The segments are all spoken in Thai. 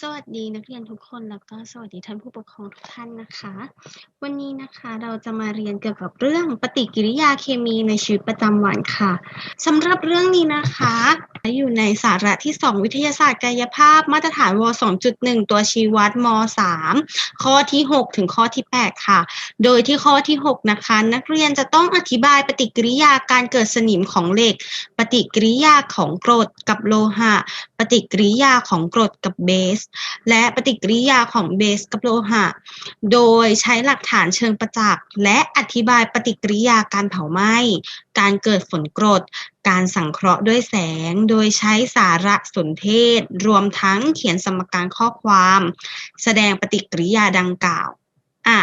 สวัสดีนักเรียนทุกคนแล้วก็สวัสดีท่านผู้ปกครองทุกท่านนะคะ วันนี้นะคะเราจะมาเรียนเกี่ยวกับเรื่องปฏิกิริยาเคมีในชีวิตประจำวันค่ะสำหรับเรื่องนี้นะคะ อยู่ในสาระที่ 2 วิทยาศาสตร์กายภาพมาตรฐานว 2.1 ตัวชี้วัดม 3 ข้อที่ 6 ถึงข้อที่ 8 ค่ะ โดยที่ข้อที่ 6 นะคะ นักเรียนจะต้องอธิบายปฏิกิริยาการเกิดสนิมของเหล็ก ปฏิกิริยาของกรดกับโลหะปฏิกิริยาของกรดกับเบส และปฏิกิริยาของเบสกับโลหะ โดยใช้หลักฐานเชิงประจักษ์และอธิบายปฏิกิริยาการเผาไหม้ การเกิดฝนกรด การสังเคราะห์ด้วยแสง โดยใช้สารสนเทศ รวมทั้งเขียนสมการข้อความ แสดงปฏิกิริยาดังกล่าว อะ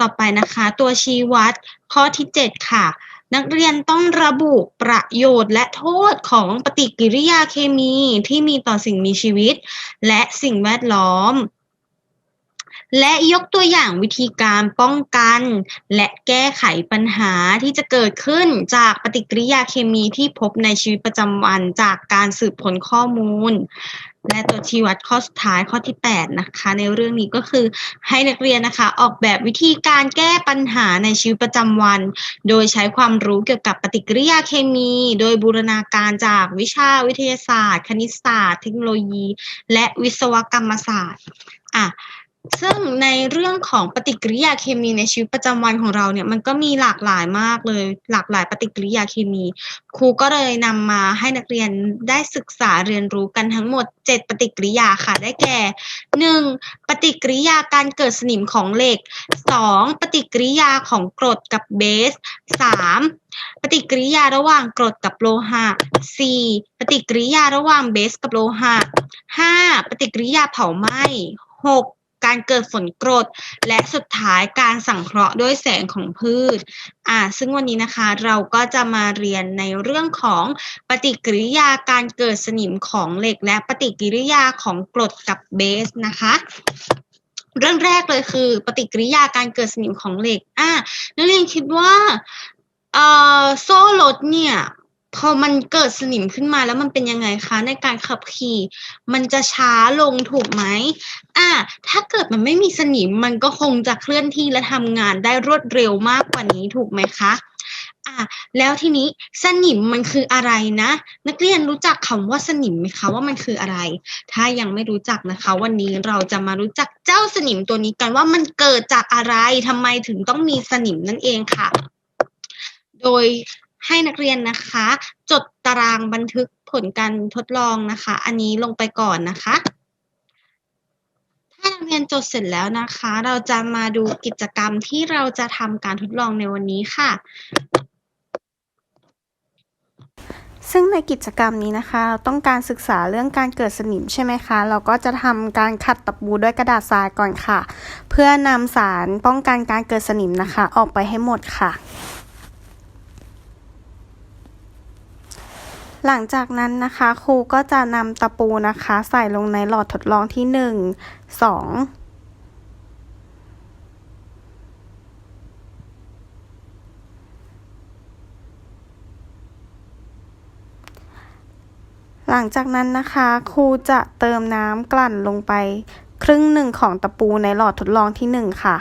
ต่อไปนะคะ ตัวชี้วัดข้อที่ 7 ค่ะ นักเรียนต้องระบุประโยชน์และโทษของปฏิกิริยาเคมีที่มีต่อสิ่งมีชีวิต และสิ่งแวดล้อม และยกตัวอย่างวิธีการป้องกัน และแก้ไขปัญหาที่จะเกิดขึ้นจากปฏิกิริยาเคมีที่พบในชีวิตประจำวันจากการสืบค้นข้อมูล และตัวชี้วัดข้อสุดท้ายข้อที่ 8 นะคะ ในเรื่องนี้ก็คือให้นักเรียนนะคะ ออกแบบวิธีการแก้ปัญหาในชีวิตประจำวัน โดยใช้ความรู้เกี่ยวกับปฏิกิริยาเคมี โดยบูรณาการจากวิชาวิทยาศาสตร์ คณิตศาสตร์ เทคโนโลยี และวิศวกรรมศาสตร์อะ ซึ่งในเรื่องของปฏิกิริยาเคมีในชีวิตประจำวันของเราเนี่ยมันก็มีหลากหลายมากเลย หลากหลายปฏิกิริยาเคมี ครูก็เลยนำมาให้นักเรียนได้ศึกษาเรียนรู้กันทั้งหมด 7 ปฏิกิริยาค่ะ ได้แก่ 1. ปฏิกิริยาการเกิดสนิมของเหล็ก 2. ปฏิกิริยาของกรดกับเบส 3. ปฏิกิริยาระหว่างกรดกับโลหะ 4. ปฏิกิริยาระหว่างเบสกับโลหะ 5. ปฏิกิริยาเผาไหม้ 6. การเกิดฝนกรด และสุดท้ายการสังเคราะห์ด้วยแสงของพืชอ่าซึ่งวันนี้นะคะเราก็จะมาเรียนในเรื่องของปฏิกิริยาการเกิดสนิมของเหล็ก และปฏิกิริยาของกรดกับเบสนะคะเรื่องแรกเลยคือ ปฏิกิริยาการเกิดสนิมของเหล็ก อ่านักเรียนคิดว่า เอ่อ โซ่รถเนี่ย พอมันเกิดสนิมขึ้นมาแล้วมันเป็นยังไงคะ ในการขับขี่ มันจะช้าลงถูกไหมอ่า ถ้าเกิดมันไม่มีสนิมมันก็คงจะเคลื่อนที่และทำงานได้รวดเร็วมากกว่านี้ถูกไหมคะอ่าแล้วทีนี้สนิมมันคืออะไรนะ นักเรียนรู้จักคำว่าสนิมไหมคะว่ามันคืออะไร ถ้ายังไม่รู้จักนะคะ วันนี้เราจะมารู้จักเจ้าสนิมตัวนี้กันว่ามันเกิดจากอะไรทำไมถึงต้องมีสนิมนั่นเองค่ะ โดย ให้นักเรียนนะคะ จดตารางบันทึกผลการทดลองนะคะ อันนี้ลงไปก่อนนะคะ ถ้านักเรียนจดเสร็จแล้วนะคะ เราจะมาดูกิจกรรมที่เราจะทำการทดลองในวันนี้ค่ะ ซึ่งในกิจกรรมนี้นะคะ เราต้องการศึกษาเรื่องการเกิดสนิมใช่ไหมคะ เราก็จะทำการขัดตะปูด้วยกระดาษทรายก่อนค่ะ เพื่อนำสารป้องกันการเกิดสนิมนะคะ ออกไปให้หมดค่ะ หลังจากนั้นนะคะครูก็จะนำตะปูนะคะ ใส่ลงในหลอดทดลองที่หนึ่งสองหลังจากนั้นนะคะครูจะเติมน้ำกลั่นลงไป ครึ่งหนึ่งของตะปูในหลอดทดลองที่หนึ่งค่ะ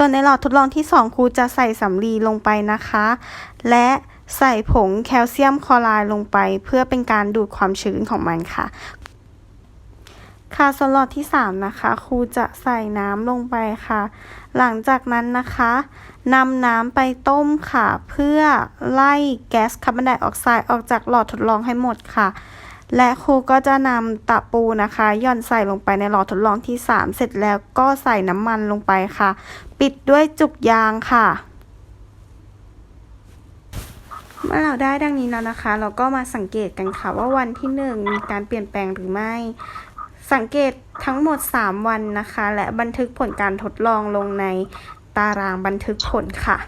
ส่วนในหลอดทดลองที่ 2 ครูจะใส่สำลีลงไปนะคะ และใส่ผงแคลเซียมคลอไรด์ลงไป เพื่อเป็นการดูดความชื้นของมันค่ะ ค่ะส่วนหลอดที่ 3 นะคะ ครูจะใส่น้ำลงไปค่ะ หลังจากนั้นนะคะนำน้ำไปต้มค่ะ เพื่อไล่แก๊สคาร์บอนไดออกไซด์ออกจากหลอดทดลองให้หมดค่ะ และครูก็จะนำตะปูนะคะย่อนใส่ลงไปในหลอดทดลองที่ 3 เสร็จแล้วก็ใส่น้ำมันลงไปค่ะ ปิดด้วยจุกยางค่ะเมื่อเราได้ดังนี้แล้วนะคะ เราก็มาสังเกตกันค่ะว่าวันที่ 1 มีการเปลี่ยนแปลงหรือไม่ สังเกตทั้งหมด 3 วันนะคะ และบันทึกผลการทดลองลงในตารางบันทึกผลค่ะ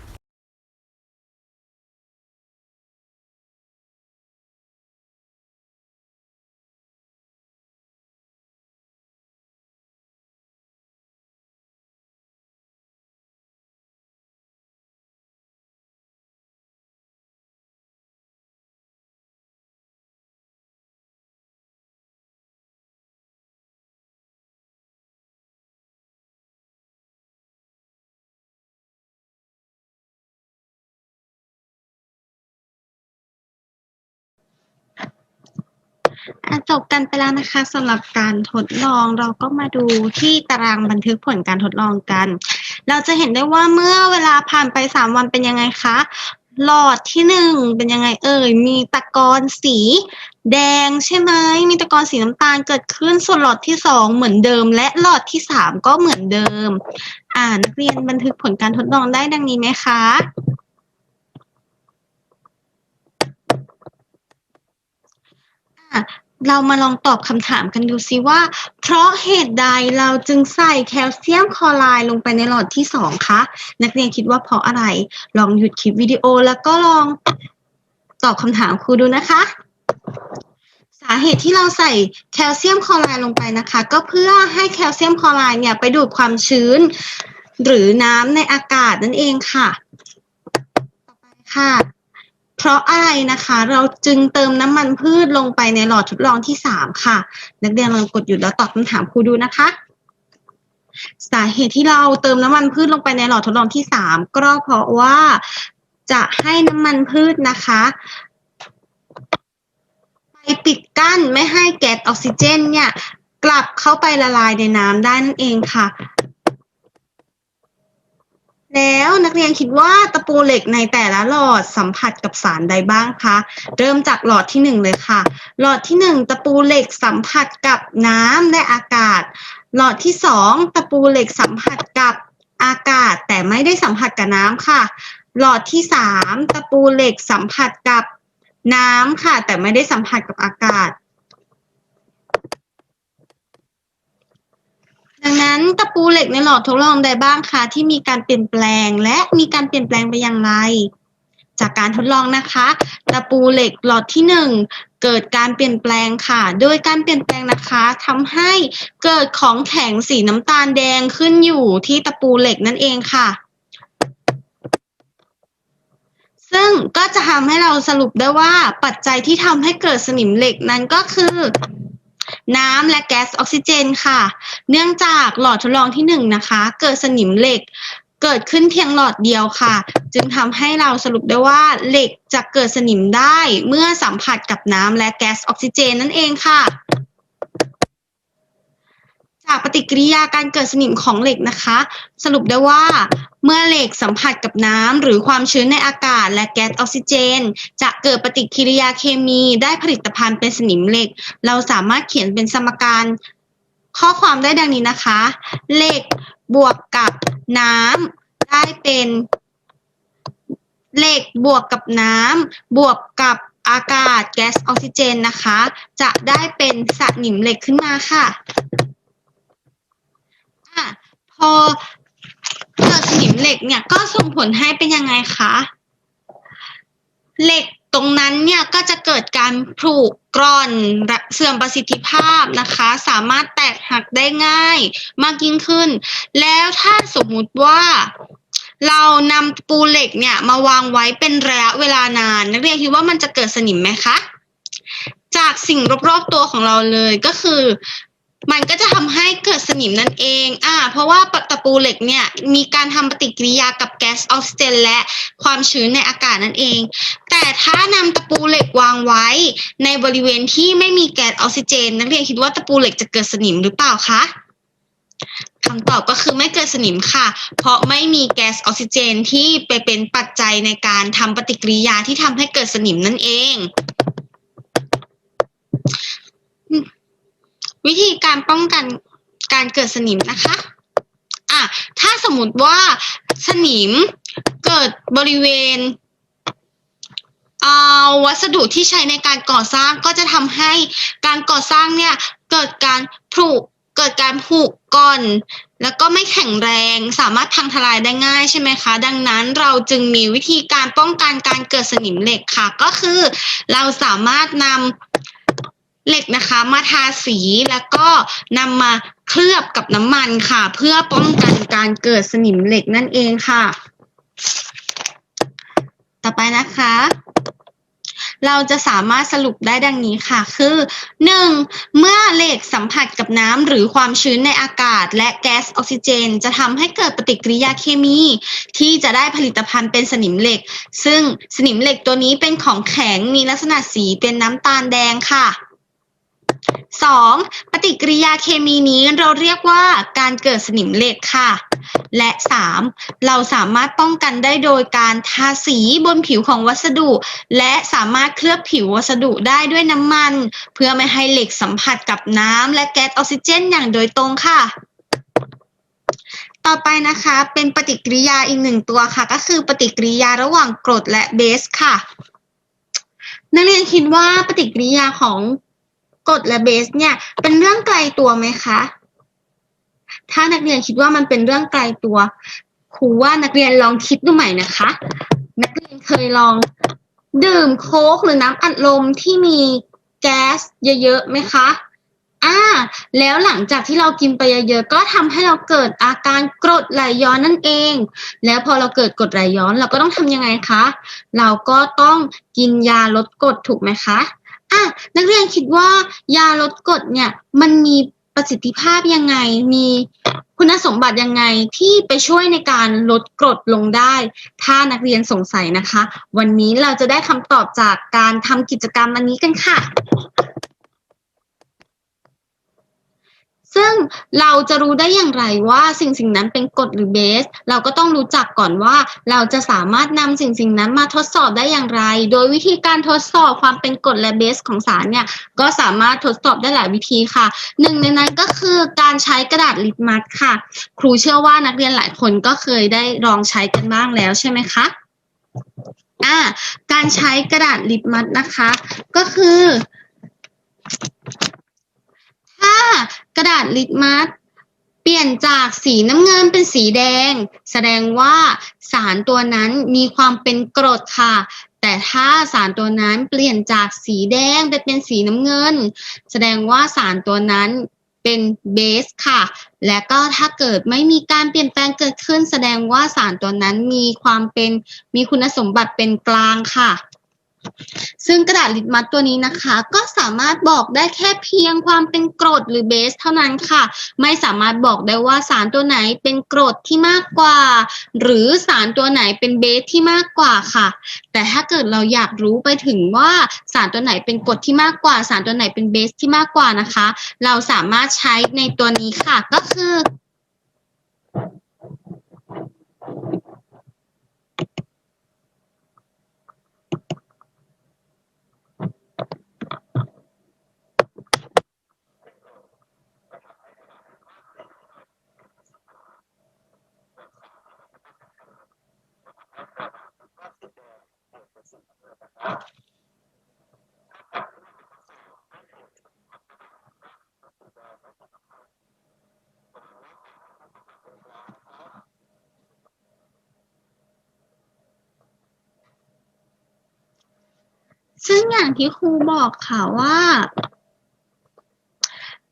จบกันไปแล้วนะคะสำหรับการทดลองเราก็มาดูที่ตารางบันทึกผลการทดลองกัน เราจะเห็นได้ว่าเมื่อเวลาผ่านไปสามวันเป็นยังไงคะ หลอดที่หนึ่งเป็นยังไงเอ่ย มีตะกอนสี แดงใช่ไหม มีตะกอนสีน้ำตาลเกิดขึ้น ส่วนหลอดที่สองเหมือนเดิม และหลอดที่สามก็เหมือนเดิม อ่านักเรียนบันทึกผลการทดลองได้ดังนี้ไหมคะ อะ เรามาลองตอบคำถามกันดูซิว่า เพราะเหตุใดเราจึงใส่แคลเซียมคลอไรด์ลงไปในหลอดที่สองคะ นักเรียนคิดว่าเพราะอะไร ลองหยุดคลิปวิดีโอแล้วก็ลองตอบคำถามครูดูนะคะ สาเหตุที่เราใส่แคลเซียมคลอไรด์ลงไปนะคะ ก็เพื่อให้แคลเซียมคลอไรด์เนี่ยไปดูดความชื้น หรือน้ำในอากาศนั่นเองค่ะ ต่อไปค่ะ เพราะอะไรนะคะ เราจึงเติมน้ำมันพืชลงไปในหลอดทดลองที่สามค่ะ นักเรียนลองกดหยุดแล้วตอบคำถามครูดูนะคะ สาเหตุที่เราเติมน้ำมันพืชลงไปในหลอดทดลองที่สามก็เพราะว่าจะให้น้ำมันพืชนะคะไปปิดกั้นไม่ให้แก๊สออกซิเจนเนี่ยกลับเข้าไปละลายในน้ำได้นั่นเองค่ะ แล้วนักเรียนคิดว่าตะปูเหล็กในแต่ละหลอดสัมผัสกับสารใดบ้างคะ เริ่มจากหลอดที่หนึ่งเลยค่ะ หลอดที่หนึ่งตะปูเหล็กสัมผัสกับน้ำและอากาศ หลอดที่สองตะปูเหล็กสัมผัสกับอากาศแต่ไม่ได้สัมผัสกับน้ำค่ะ หลอดที่สามตะปูเหล็กสัมผัสกับน้ำค่ะ แต่ไม่ได้สัมผัสกับอากาศ ดังนั้นตะปูเหล็กในหลอดทดลองใดบ้างคะที่มีการเปลี่ยนแปลงและมีการเปลี่ยนแปลงไปอย่างไร จากการทดลองนะคะ ตะปูเหล็กหลอดที่หนึ่งเกิดการเปลี่ยนแปลงค่ะ โดยการเปลี่ยนแปลงนะคะทำให้เกิดของแข็งสีน้ำตาลแดงขึ้นอยู่ที่ตะปูเหล็กนั่นเองค่ะ ซึ่งก็จะทำให้เราสรุปได้ว่าปัจจัยที่ทำให้เกิดสนิมเหล็กนั้นก็คือ น้ำและแก๊สออกซิเจนค่ะ เนื่องจากหลอดทดลองที่หนึ่งนะคะ เกิดสนิมเหล็กเกิดขึ้นเพียงหลอดเดียวค่ะ จึงทำให้เราสรุปได้ว่าเหล็กจะเกิดสนิมได้เมื่อสัมผัสกับน้ำและแก๊สออกซิเจนนั่นเองค่ะ จากปฏิกิริยาการเกิดสนิมของเหล็กนะคะ สรุปได้ว่าเมื่อเหล็กสัมผัสกับน้ำหรือความชื้นในอากาศและแก๊สออกซิเจน จะเกิดปฏิกิริยาเคมีได้ผลิตภัณฑ์เป็นสนิมเหล็ก เราสามารถเขียนเป็นสมการข้อความได้ดังนี้นะคะ เหล็กบวกกับน้ำได้เป็นเหล็กบวกกับน้ำบวกกับอากาศแก๊สออกซิเจนนะคะ จะได้เป็นสนิมเหล็กขึ้นมาค่ะอะ พอเกิดสนิมเหล็กเนี่ยก็ส่งผลให้เป็นยังไงคะ เหล็กตรงนั้นเนี่ยก็จะเกิดการผุกร่อนเสื่อมประสิทธิภาพนะคะ สามารถแตกหักได้ง่ายมากยิ่งขึ้น แล้วถ้าสมมุติว่าเรานำปูเหล็กเนี่ยมาวางไว้เป็นระยะเวลานาน นักเรียนคิดว่ามันจะเกิดสนิมไหมคะ จากสิ่งรอบๆตัวของเราเลยก็คือ มันก็จะทำให้เกิดสนิมนั่นเอง อ่า เพราะว่าตะปูเหล็กเนี่ยมีการทำปฏิกิริยากับแก๊สออกซิเจนและความชื้นในอากาศนั่นเอง แต่ถ้านำตะปูเหล็กวางไว้ ในบริเวณที่ไม่มีแก๊สออกซิเจน นักเรียนคิดว่าตะปูเหล็กจะเกิดสนิมหรือเปล่าคะคำตอบก็คือไม่เกิดสนิมค่ะ เพราะไม่มีแก๊สออกซิเจนที่ไปเป็นปัจจัยในการทำปฏิกิริยาที่ทำให้เกิดสนิมนั่นเอง วิธีการป้องกันการเกิดสนิมนะคะอะถ้าสมมติว่าสนิมเกิดบริเวณเอาวัสดุที่ใช้ในการก่อสร้างก็จะทำให้การก่อสร้างเนี่ยเกิดการผุเกิดการผุก่อน แล้วก็ไม่แข็งแรงสามารถพังทลายได้ง่ายใช่ไหมคะ ดังนั้นเราจึงมีวิธีการป้องกันการเกิดสนิมเหล็กค่ะ ก็คือเราสามารถนำ เหล็กนะคะ มาทาสีแล้วก็นำมาเคลือบกับน้ำมันค่ะ เพื่อป้องกันการเกิดสนิมเหล็กนั่นเองค่ะ ต่อไปนะคะเราจะสามารถสรุปได้ดังนี้ค่ะ คือ 1. เมื่อเหล็กสัมผัสกับน้ำหรือความชื้นในอากาศ และแก๊สออกซิเจน จะทำให้เกิดปฏิกิริยาเคมี ที่จะได้ผลิตภัณฑ์เป็นสนิมเหล็ก ซึ่งสนิมเหล็กตัวนี้เป็นของแข็งมีลักษณะสีเป็นน้ำตาลแดงค่ะ 2. ปฏิกิริยาเคมีนี้เราเรียกว่าการเกิดสนิมเหล็กค่ะ และ 3. เราสามารถป้องกันได้โดยการทาสีบนผิวของวัสดุ และสามารถเคลือบผิววัสดุได้ด้วยน้ำมัน เพื่อไม่ให้เหล็กสัมผัสกับน้ำและแก๊สออกซิเจนอย่างโดยตรงค่ะต่อไปนะคะเป็นปฏิกิริยาอีกหนึ่งตัวค่ะ ก็คือปฏิกิริยาระหว่างกรดและเบสค่ะ นักเรียนคิดว่าปฏิกิริยาของ กรดและเบสเนี่ย เป็นเรื่องไกลตัวไหมคะ ถ้านักเรียนคิดว่ามันเป็นเรื่องไกลตัว ครูว่านักเรียนลองคิดดูใหม่นะคะ นักเรียนเคยลองดื่มโค้กหรือน้ำอัดลมที่มีแก๊สเยอะๆไหมคะอ่าแล้วหลังจากที่เรากินไปเยอะๆ ก็ทำให้เราเกิดอาการกรดไหลย้อนนั่นเอง แล้วพอเราเกิดกรดไหลย้อนเราก็ต้องทำยังไงคะ เราก็ต้องกินยาลดกรดถูกไหมคะ อะนักเรียนคิดว่ายาลดกรดเนี่ย มันมีประสิทธิภาพยังไง มีคุณสมบัติยังไงที่ไปช่วยในการลดกรดลงได้ ถ้านักเรียนสงสัยนะคะ วันนี้เราจะได้คำตอบจากการทำกิจกรรมอันนี้กันค่ะ ซึ่งเราจะรู้ได้อย่างไรว่าสิ่งสิ่งนั้นเป็นกรดหรือเบส เราก็ต้องรู้จักก่อนว่า เราจะสามารถนำสิ่งสิ่งนั้นมาทดสอบได้อย่างไร โดยวิธีการทดสอบความเป็นกรดและเบสของสารเนี่ยก็สามารถทดสอบได้หลายวิธีค่ะหนึ่งในนั้นก็คือการใช้กระดาษลิตมัสค่ะ ครูเชื่อว่านักเรียนหลายคนก็เคยได้ลองใช้กันบ้างแล้วใช่ไหมคะอ่าการใช้กระดาษลิตมัสนะคะ ก็คือ ถ้ากระดาษลิตมัสเปลี่ยนจากสีน้ำเงินเป็นสีแดง แสดงว่าสารตัวนั้นมีความเป็นกรดค่ะ แต่ถ้าสารตัวนั้นเปลี่ยนจากสีแดงไปเป็นสีน้ำเงิน แสดงว่าสารตัวนั้นเป็นเบสค่ะ และก็ถ้าเกิดไม่มีการเปลี่ยนแปลงเกิดขึ้น แสดงว่าสารตัวนั้นมีความเป็นมีคุณสมบัติเป็นกลางค่ะ ซึ่งกระดาษลิตมัสตัวนี้นะคะ ก็สามารถบอกได้แค่เพียงความเป็นกรดหรือเบสเท่านั้นค่ะ ไม่สามารถบอกได้ว่าสารตัวไหนเป็นกรดที่มากกว่า หรือสารตัวไหนเป็นเบสที่มากกว่าค่ะ แต่ถ้าเกิดเราอยากรู้ไปถึงว่าสารตัวไหนเป็นกรดที่มากกว่า สารตัวไหนเป็นเบสที่มากกว่านะคะ เราสามารถใช้ในตัวนี้ค่ะ ก็คือ ซึ่งอย่างที่ครูบอกค่ะว่า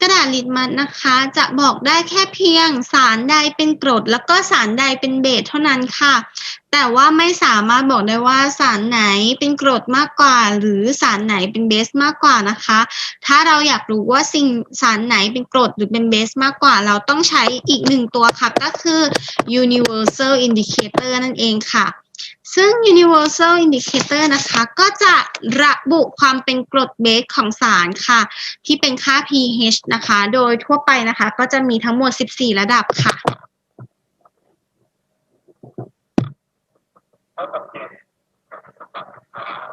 กระดาษลิตมัสนะคะ จะบอกได้แค่เพียงสารใดเป็นกรด แล้วก็สารใดเป็นเบสเท่านั้นค่ะ แต่ว่าไม่สามารถบอกได้ว่าสารไหนเป็นกรดมากกว่า หรือสารไหนเป็นเบสมากกว่านะคะ ถ้าเราอยากรู้ว่าสิ่งสารไหนเป็นกรดหรือเป็นเบสมากกว่า เราต้องใช้อีกหนึ่งตัวค่ะก็คือ universal indicator นั่นเองค่ะ ซึ่ง universal indicator นะคะ ก็จะระบุความเป็นกรดเบสของสารค่ะ ที่เป็นค่า pH นะคะ โดยทั่วไปนะคะ ก็จะมีทั้งหมด 14 ระดับค่ะและอีอีก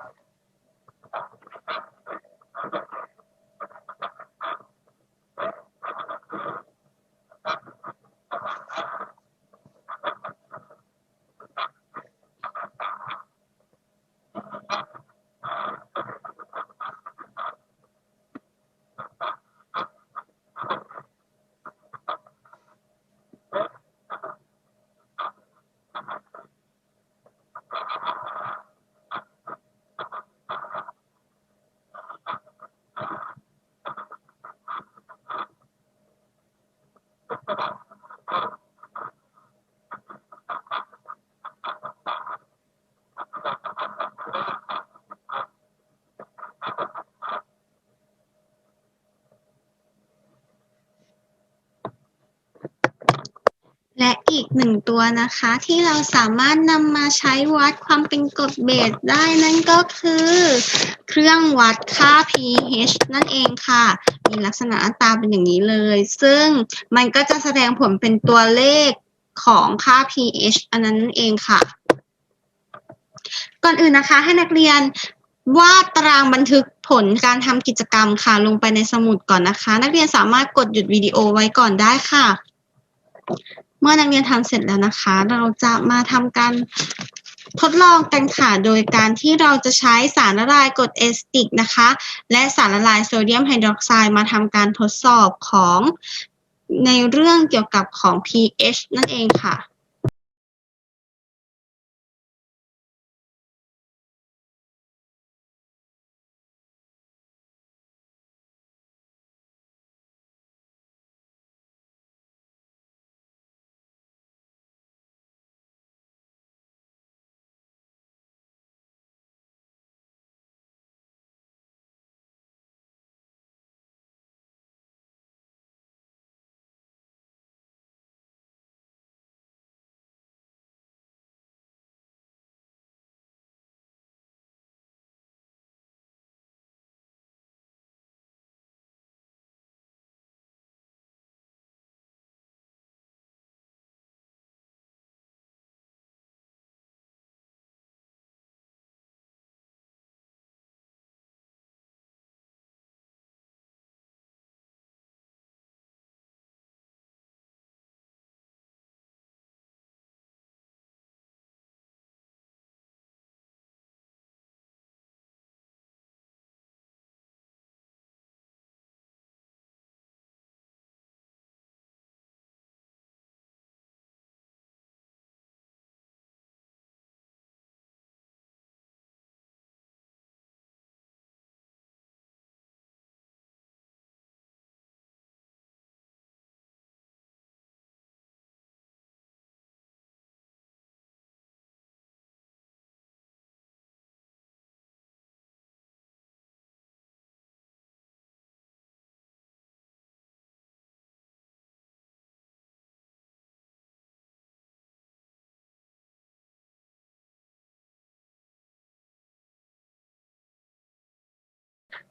หนึ่งตัวนะคะ ที่เราสามารถนำมาใช้วัดความเป็นกรดเบสได้นั่นก็คือ เครื่องวัดค่า pH นั่นเองค่ะ มีลักษณะตาเป็นอย่างนี้เลย ซึ่งมันก็จะแสดงผลเป็นตัวเลขของค่า pH อันนั้นเองค่ะ ก่อนอื่นนะคะให้นักเรียนวาดตารางบันทึกผลการทำกิจกรรมค่ะ ลงไปในสมุดก่อนนะคะ นักเรียนสามารถกดหยุดวิดีโอไว้ก่อนได้ค่ะ มื่อนักเรียนทำเสร็จแล้วนะคะ เราจะมาทำการทดลองกันค่ะ โดยการที่เราจะใช้สารละลายกรดเอสติกนะคะ และสารละลายโซเดียมไฮดรอกไซด์มาทำการทดสอบของในเรื่องเกี่ยวกับของ pH นั่นเองค่ะ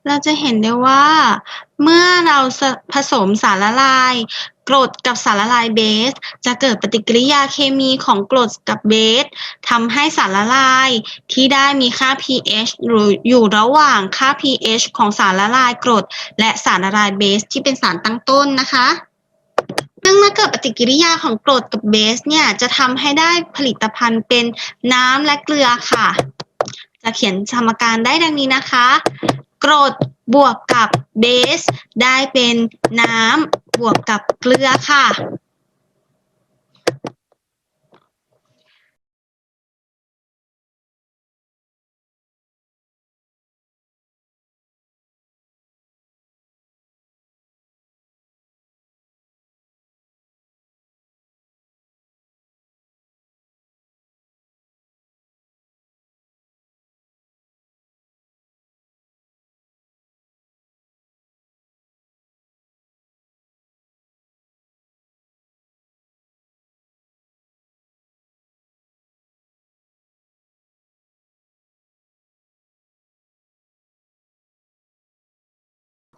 เราจะเห็นได้ว่า เมื่อเราผสมสารละลายกรดกับสารละลายเบส จะเกิดปฏิกิริยาเคมีของกรดกับเบสทำให้สารละลายที่ได้มีค่า pH หรืออยู่ระหว่างค่า pH ของสารละลายกรด และสารละลายเบสที่เป็นสารตั้งต้นนะคะซึ่งเมื่อเกิดปฏิกิริยาของกรดกับเบสเนี่ยจะทำให้ได้ผลิตภัณฑ์เป็นน้ำและเกลือค่ะ จะเขียนสมการได้ดังนี้นะคะ กรดบวกกับเบส ได้เป็นน้ำบวกกับเกลือค่ะ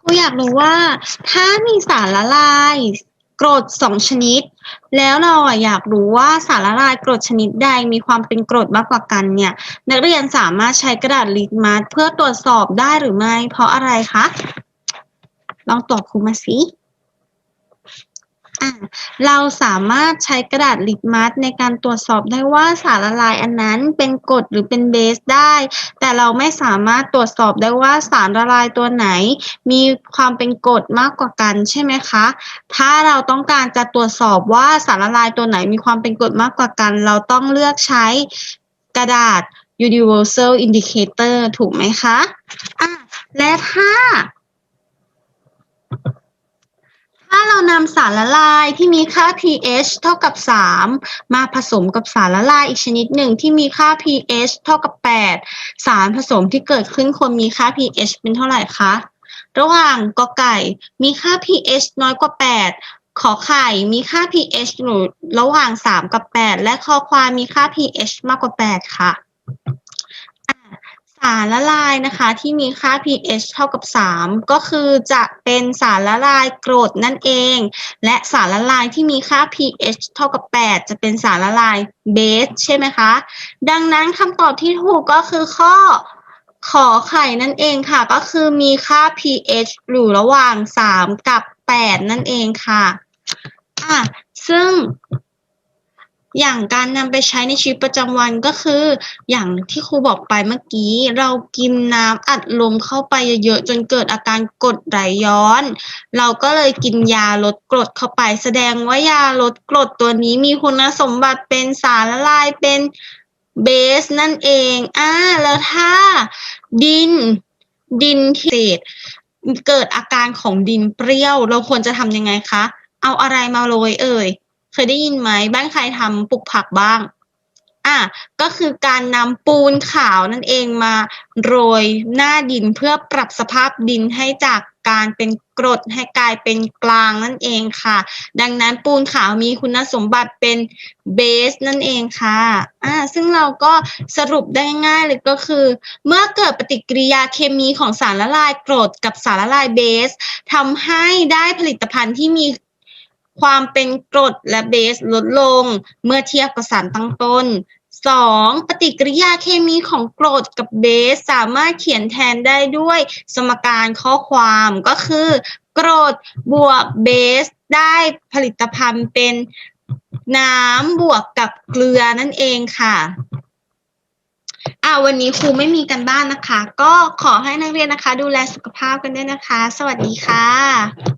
รูอยากรู้ว่าถ้ามีสารละลายกรดสองชนิด แล้วเราอะอยากรู้ว่าสารละลายกรดชนิดใดมีความเป็นกรดมากกว่ากันเนี่ย นักเรียนสามารถใช้กระดาษลิตมัสเพื่อตรวจสอบได้หรือไม่ เพราะอะไรคะ ลองตอบครูมาสิ เราสามารถใช้กระดาษลิตมัสในการตรวจสอบได้ว่าสารละลายอันนั้นเป็นกรดหรือเป็นเบสได้ แต่เราไม่สามารถตรวจสอบได้ว่าสารละลายตัวไหน มีความเป็นกรดมากกว่ากันใช่ไหมคะ ถ้าเราต้องการจะตรวจสอบว่าสารละลายตัวไหนมีความเป็นกรดมากกว่ากัน เราต้องเลือกใช้กระดาษ universal indicator ถูกไหมคะ อะ และถ้า ถ้าเรานำสารละลายที่มีค่า pH เท่ากับ 3 มาผสมกับสารละลายอีกชนิดหนึ่งที่มีค่า pH เท่ากับ 8 สารผสมที่เกิดขึ้นควรมีค่า pH เป็นเท่าไหร่คะ ระหว่างกอไก่มีค่า pH น้อยกว่า 8 ขอไข่มีค่า pH อยู่ระหว่าง 3 กับ 8 และคอควายมีค่า pH มากกว่า 8 ค่ะ สารละลายนะคะที่มีค่า pH เท่ากับ 3 ก็คือจะเป็นสารละลายกรดนั่นเอง และสารละลายที่มีค่า pH เท่ากับ 8 จะเป็นสารละลายเบสใช่ไหมคะ ดังนั้นคำตอบที่ถูกก็คือข้อขอไข่นั่นเองค่ะ ก็คือมีค่า pH อยู่ระหว่าง 3 กับ 8 นั่นเองค่ะอะซึ่ง อย่างการนำไปใช้ในชีวิตประจำวันก็คือ อย่างที่ครูบอกไปเมื่อกี้ เรากินน้ำอัดลมเข้าไปเยอะๆจนเกิดอาการกรดไหลย้อน เราก็เลยกินยาลดกรดเข้าไป แสดงว่ายาลดกรดตัวนี้มีคุณสมบัติเป็นสารละลายเป็นเบสนั่นเองอ่าแล้วถ้าดินดินเศษเกิดอาการของดินเปรี้ยว เราควรจะทำยังไงคะ เอาอะไรมาโรยเอ่ย เคยได้ยินไหมบ้านใครทำปลูกผักบ้าง อะก็คือการนำปูนขาวนั่นเองมาโรยหน้าดินเพื่อปรับสภาพดินให้จากการเป็นกรดให้กลายเป็นกลางนั่นเองค่ะ ดังนั้นปูนขาวมีคุณสมบัติเป็นเบสนั่นเองค่ะอ่าซึ่งเราก็สรุปได้ง่ายเลยก็คือ เมื่อเกิดปฏิกิริยาเคมีของสารละลายกรดกับสารละลายเบสทำให้ได้ผลิตภัณฑ์ที่มี ความเป็นกรดและเบสลดลงเมื่อเทียบกับสารตั้งต้น 2. ปฏิกิริยาเคมีของกรดกับเบสสามารถเขียนแทนได้ด้วยสมการข้อความก็คือกรดบวกเบสได้ผลิตภัณฑ์เป็นน้ำบวกกับเกลือนั่นเองค่ะอ่าวันนี้ครูไม่มีกันบ้านนะคะ ก็ขอให้นักเรียนนะคะ ดูแลสุขภาพกันด้วยนะคะ สวัสดีค่ะ